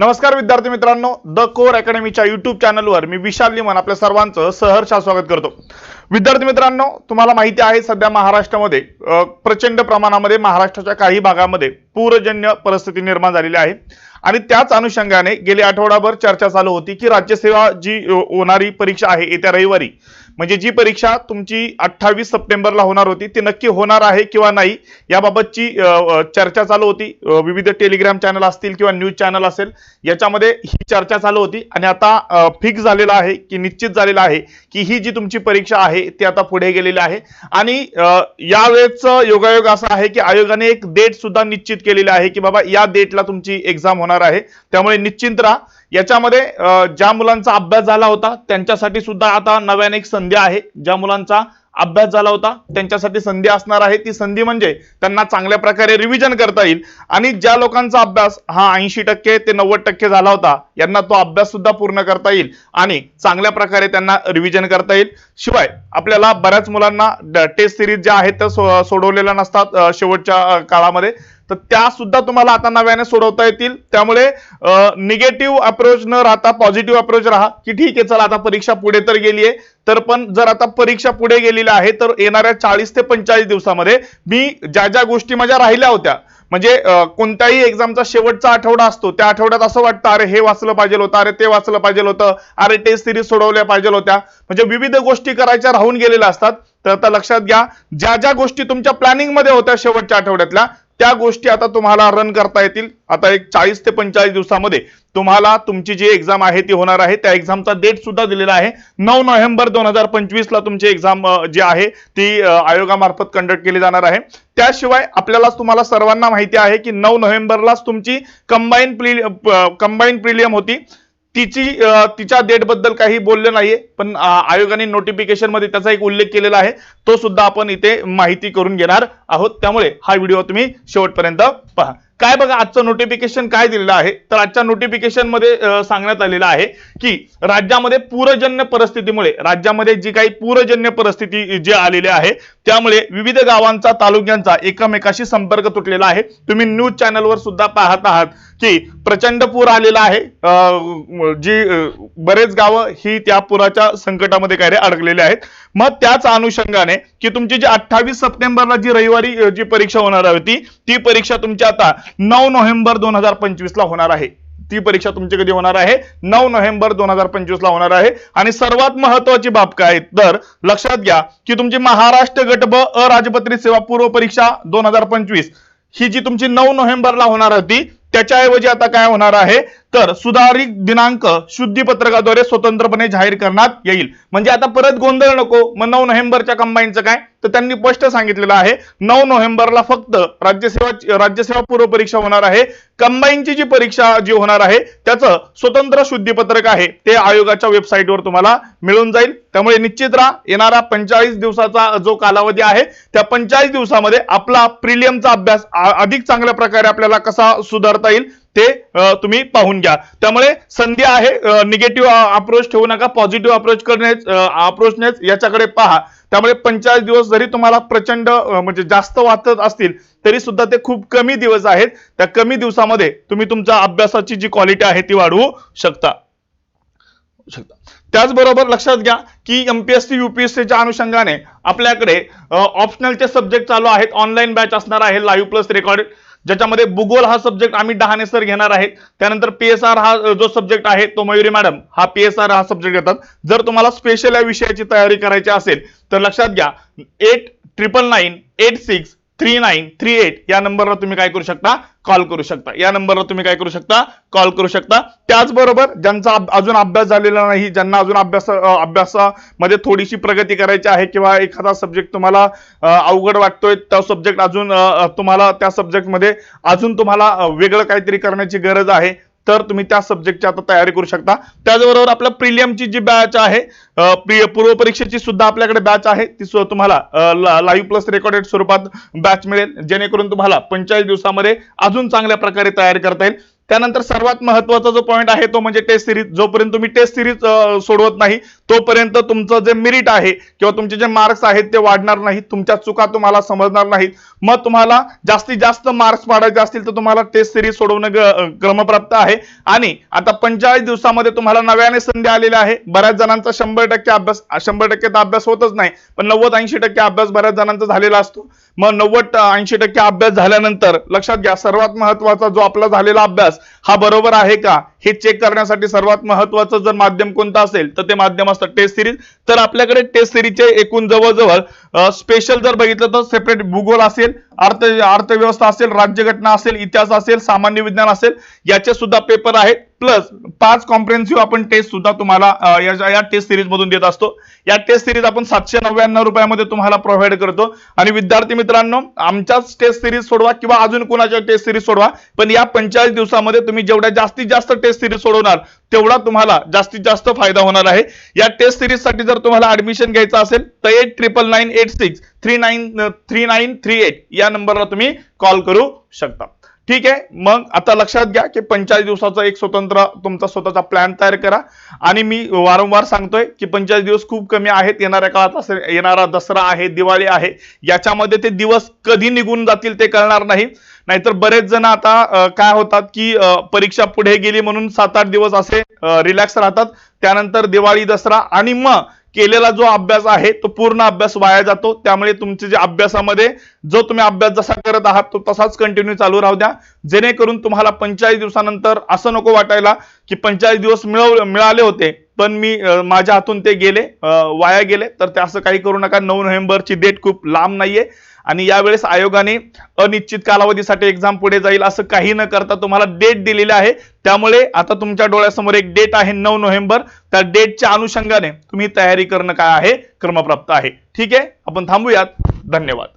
नमस्कार विद्यार्थी मित्रांनो द कोर अकॅडमीच्या युट्यूब चॅनलवर मी विशाल लिमन आपल्या सर्वांचं सहर्ष स्वागत करतो. विद्यार्थी मित्रांनो तुम्हाला माहिती आहे सध्या महाराष्ट्रामध्ये प्रचंड प्रमाणामध्ये महाराष्ट्राच्या काही भागामध्ये पूरजन्य परिस्थिती निर्माण झालेली आहे. आणि त्याच अनुषंगाने गेली आठवडाभर चर्चा चालू होती की राज्यसेवा जी होणारी परीक्षा आहे येत्या रविवारी म्हणजे जी परीक्षा तुमची अठ्ठावीस सप्टेंबरला होणार होती ती नक्की होणार आहे किंवा नाही याबाबतची चर्चा चालू होती. विविध टेलिग्राम चॅनल असतील किंवा न्यूज चॅनल असेल याच्यामध्ये ही चर्चा चालू होती. आणि आता फिक्स झालेला आहे की निश्चित झालेलं आहे की ही जी तुमची परीक्षा आहे ती आता पुढे गेलेली आहे. आणि अ, यावेळेचं योगायोग असा आहे की आयोगाने एक डेट सुद्धा निश्चित केलेली आहे की बाबा या डेटला तुमची एक्झाम होणार आहे. त्यामुळे निश्चिंत राहा. याच्यामध्ये ज्या मुलांचा अभ्यास झाला होता त्यांच्यासाठी सुद्धा आता नव्याने एक संधी आहे. ज्या मुलांचा अभ्यास झाला होता त्यांच्यासाठी संधी असणार आहे. ती संधी म्हणजे त्यांना चांगल्या प्रकारे रिव्हिजन करता येईल. आणि ज्या लोकांचा अभ्यास हा ऐंशी टक्के ते नव्वद टक्के झाला होता यांना तो अभ्यास सुद्धा पूर्ण करता येईल आणि चांगल्या प्रकारे त्यांना रिव्हिजन करता येईल. शिवाय आपल्याला बऱ्याच मुलांना टेस्ट सिरीज ज्या आहेत त्या सो- सोडवलेल्या नसतात शेवटच्या काळामध्ये. तर त्या सुद्धा तुम्हाला आता नव्याने सोडवता येतील. त्यामुळे निगेटिव्ह अप्रोच न राहता पॉझिटिव्ह अप्रोच राहा की ठीक आहे चला आता परीक्षा पुढे तर गेली आहे. तर पण जर आता परीक्षा पुढे गेलेली आहे तर येणाऱ्या चाळीस ते पंचाळीस दिवसामध्ये मी ज्या ज्या गोष्टी माझ्या राहिल्या होत्या म्हणजे कोणत्याही एक्झामचा शेवटचा आठवडा असतो त्या आठवड्यात असं वाटतं अरे हे वाचलं पाहिजे होतं अरे ते वाचलं पाहिजे होतं अरे टेस्ट सिरीज सोडवल्या पाहिजे होत्या. म्हणजे विविध गोष्टी करायच्या राहून गेलेल्या असतात. तर आता लक्षात घ्या ज्या ज्या गोष्टी तुमच्या प्लॅनिंगमध्ये होत्या शेवटच्या आठवड्यातल्या त्या गोष्टी आता तुम्हाला रन करता येतील. आता एक चाळीस ते पंचेचाळीस दिवसामध्ये तुम्हाला तुमची जी एक्झाम आहे ती होणार आहे. त्या एक्झामचा डेट सुद्धा दिलेला आहे. नऊ नोव्हेंबर दोन हजार पंचवीसला तुमची एक्झाम जी आहे ती आयोगामार्फत कंडक्ट केली जाणार आहे. त्याशिवाय आपल्याला तुम्हाला सर्वांना माहिती आहे की नऊ नोव्हेंबरलाच तुमची कंबाईन प्रि कंबाईन प्रिलियम होती. तिची तिच्या डेटबद्दल काही बोललं नाहीये पण आयोगाने नोटिफिकेशनमध्ये त्याचा एक उल्लेख केलेला आहे. तो सुद्धा आपण इथे माहिती करून घेणार आहोत. त्यामुळे हा व्हिडिओ तुम्ही शेवटपर्यंत पहा. काय बघा आजचं नोटिफिकेशन काय दिलेलं आहे? तर आजच्या नोटिफिकेशनमध्ये सांगण्यात आलेलं आहे की राज्यामध्ये पूरजन्य परिस्थितीमुळे राज्यामध्ये जी काही पूरजन्य परिस्थिती जी आलेली आहे त्यामुळे विविध गावांचा तालुक्यांचा एकमेकाशी संपर्क तुटलेला आहे. तुम्ही न्यूज चॅनलवर सुद्धा पाहत आहात की प्रचंड पूर आलेला आहे. जी बरेच गावं ही त्या पुराच्या संकटामध्ये काय रे अडकलेले आहेत. मग त्याच अनुषंगाने की तुमची जी अठ्ठावीस सप्टेंबरला जी रविवारी जी परीक्षा होणार होती ती परीक्षा तुमची आता नऊ नोव्हेंबर दोन हजार पंचवीसला होणार आहे. ती परीक्षा तुमची कधी होणार आहे? नऊ नोव्हेंबर दोन हजार पंचवीसला होणार आहे. आणि सर्वात महत्वाची बाब काय? तर लक्षात घ्या की तुमची महाराष्ट्र गट ब अराजपत्रित सेवा पूर्व परीक्षा दोन हजार पंचवीस ही जी तुमची नऊ नोव्हेंबरला होणार होती त्याच्याऐवजी आता काय होणार आहे? तर सुधारित दिनांक शुद्धीपत्रकाद्वारे स्वतंत्रपणे जाहीर करण्यात येईल. म्हणजे आता परत गोंधळ नको. मग नऊ नोव्हेंबरच्या कंबाईनचं काय? तर त्यांनी स्पष्ट सांगितलेलं आहे नऊ नोव्हेंबरला फक्त राज्यसेवा राज्यसेवा पूर्व परीक्षा होणार आहे. कंबाईनची जी परीक्षा जी होणार आहे त्याचं स्वतंत्र शुद्धीपत्रक आहे. ते आयोगाच्या वेबसाईटवर तुम्हाला मिळून जाईल. त्यामुळे निश्चित राहा येणारा पंचेचाळीस दिवसाचा जो कालावधी आहे त्या पंचेचाळीस दिवसामध्ये आपला प्रिलियमचा अभ्यास अधिक चांगल्या प्रकारे आपल्याला कसा सुधारता येईल ते तुम्ही पाहून घ्या. त्यामुळे संधी आहे निगेटिव्ह अप्रोच ठेवू नका पॉझिटिव्ह अप्रोच करण्याच अप्रोचनेच याच्याकडे पहा. त्यामुळे पंचेचाळीस दिवस जरी तुम्हाला प्रचंड म्हणजे जास्त वाचत असतील तरी सुद्धा ते खूप कमी दिवस आहेत. त्या कमी दिवसामध्ये तुम्ही तुमच्या अभ्यासाची जी क्वालिटी आहे ती वाढवू शकता. शकता त्याचबरोबर लक्षात घ्या की एमपीएससी युपीएससीच्या अनुषंगाने आपल्याकडे ऑप्शनलचे सब्जेक्ट चालू आहेत. ऑनलाईन बॅच असणार आहे लाईव्ह प्लस रेकॉर्डेड ज्याच्यामध्ये भूगोल हा सब्जेक्ट आम्ही डहाणे सर घेणार आहेत. त्यानंतर पीएसआर हा जो सब्जेक्ट आहे तो मयुरी मॅडम हा पीएसआर हा सब्जेक्ट घेतात. जर तुम्हाला स्पेशल या विषयाची तयारी करायची असेल तर लक्षात घ्या eight triple nine eight six three nine three eight या नंबरला तुम्ही काय करू शकता? कॉल करू शकता. या नंबरला तुम्ही काय करू शकता? कॉल करू शकता. त्याचबरोबर ज्यांचा अजून अभ्यास झालेला नाही ज्यांना अजून अभ्यास अभ्यासामध्ये थोडीशी प्रगती करायची आहे किंवा एखादा सब्जेक्ट तुम्हाला अवघड वाटतोय तो सब्जेक्ट अजून तुम्हाला त्या सब्जेक्टमध्ये अजून तुम्हाला वेगळं काहीतरी करण्याची गरज आहे. तर तुम्ही त्या सब्जेक्टची आता तयारी करू शकता. त्याचबरोबर आपल्या प्रिलियमची जी बॅच आहे पूर्व परीक्षेची सुद्धा आपल्याकडे बॅच आहे. ती तुम्हाला लाईव्ह प्लस रेकॉर्डेड स्वरूपात बॅच मिळेल. जेणेकरून तुम्हाला पंचेचाळीस दिवसामध्ये अजून चांगल्या प्रकारे तयारी करता येईल. त्यानंतर सर्वात महत्त्वाचा जो पॉईंट आहे तो म्हणजे टेस्ट सिरीज जोपर्यंत तुम्ही टेस्ट सिरीज सोडवत नाही तोपर्यंत तुमचं जे मेरिट आहे किंवा तुमचे जे मार्क्स आहेत ते वाढणार नाहीत. तुमच्या चुका तुम्हाला समजणार नाहीत. मग तुम्हाला जास्तीत जास्त मार्क्स पाडायचे असतील तर तुम्हाला टेस्ट सिरीज सोडवणं ग- क्रमप्राप्त आहे. आणि आता पंचेचाळीस दिवसामध्ये तुम्हाला नव्याने संधी आलेली आहे. बऱ्याच जणांचा शंभर टक्के अभ्यास शंभर टक्के तर अभ्यास होतच नाही पण नव्वद ऐंशी टक्के अभ्यास बऱ्याच जणांचा झालेला असतो. मग नव्वद ऐंशी टक्के अभ्यास झाल्यानंतर लक्षात घ्या सर्वात महत्त्वाचा जो आपला झालेला अभ्यास हा बरोबर आहे का? हे चेक करण्यासाठी सर्वात महत्वाचं जर माध्यम कोणतं असेल तर ते माध्यम असतं टेस्ट सिरीज तर आपल्याकडे टेस्ट सिरीजचे एकूण जवळजवळ स्पेशल जर बघितलं तर सेपरेट भूगोल असेल अर्थ अर्थव्यवस्था असेल राज्यघटना असेल इतिहास असेल सामान्य विज्ञान असेल याचे सुद्धा पेपर आहेत. प्लस पाच कॉम्प्रेन्सिव्ह आपण टेस्ट सुद्धा तुम्हाला या या टेस्ट सिरीज मधून देत असतो. या टेस्ट सिरीज आपण सातशे नव्याण्णव रुपयामध्ये तुम्हाला प्रोव्हाइड करतो. आणि विद्यार्थी मित्रांनो आमच्याच टेस्ट सिरीज सोडवा किंवा अजून कोणाच्या टेस्ट सिरीज सोडवा पण या पंचेचाळीस दिवसामध्ये तुम्ही जेवढ्या जास्तीत जास्त टेस्ट सिरीज सोडवणार तेवढा तुम्हाला जास्तीत जास्त फायदा होणार आहे. या टेस्ट सिरीजसाठी जर तुम्हाला ऍडमिशन घ्यायचं असेल तर eight triple nine eight six three nine three nine three eight या नंबरला तुम्ही कॉल करू शकता. ठीक आहे? मग आता लक्षात घ्या की पंचेचाळीस दिवसाचा एक स्वतंत्र तुमचा स्वतःचा प्लॅन तयार करा. आणि मी वारंवार सांगतोय की पंचेचाळीस दिवस खूप कमी आहेत. येणाऱ्या काळात असेल येणारा दसरा आहे दिवाळी आहे. याच्यामध्ये ते दिवस कधी निघून जातील ते कळणार नाही. नाहीतर बरेच जण आता काय होतात की परीक्षा पुढे गेली म्हणून सात आठ दिवस असे रिलॅक्स राहतात. त्यानंतर दिवाळी दसरा आणि मग केलेला जो अभ्यास आहे तो पूर्ण अभ्यास वाया जातो. त्यामुळे तुमचे जे अभ्यासामध्ये जो तुम्ही अभ्यास जसा करत आहात तो तसाच कंटिन्यू चालू राहू द्या. जेणेकरून तुम्हाला पंचेचाळीस दिवसानंतर असं नको वाटायला की पंचेचाळीस दिवस मिळव मिळाले होते पण मी माझ्या हातून ते गेले वाया गेले. तर ते असं काही करू नका. नऊ नोव्हेंबरची डेट खूप लांब नाहीये. आणि यावेळेस आयोगाने अनिश्चित कालावधीसाठी एक्झाम पुढे जाईल असं काही न करता तुम्हाला डेट दिलेली आहे. त्यामुळे आता तुमच्या डोळ्यासमोर एक डेट आहे नऊ नोव्हेंबर. त्या डेटच्या अनुषंगाने तुम्ही तयारी करणं काय आहे? क्रमप्राप्त आहे. ठीक आहे? आपण थांबूयात. धन्यवाद.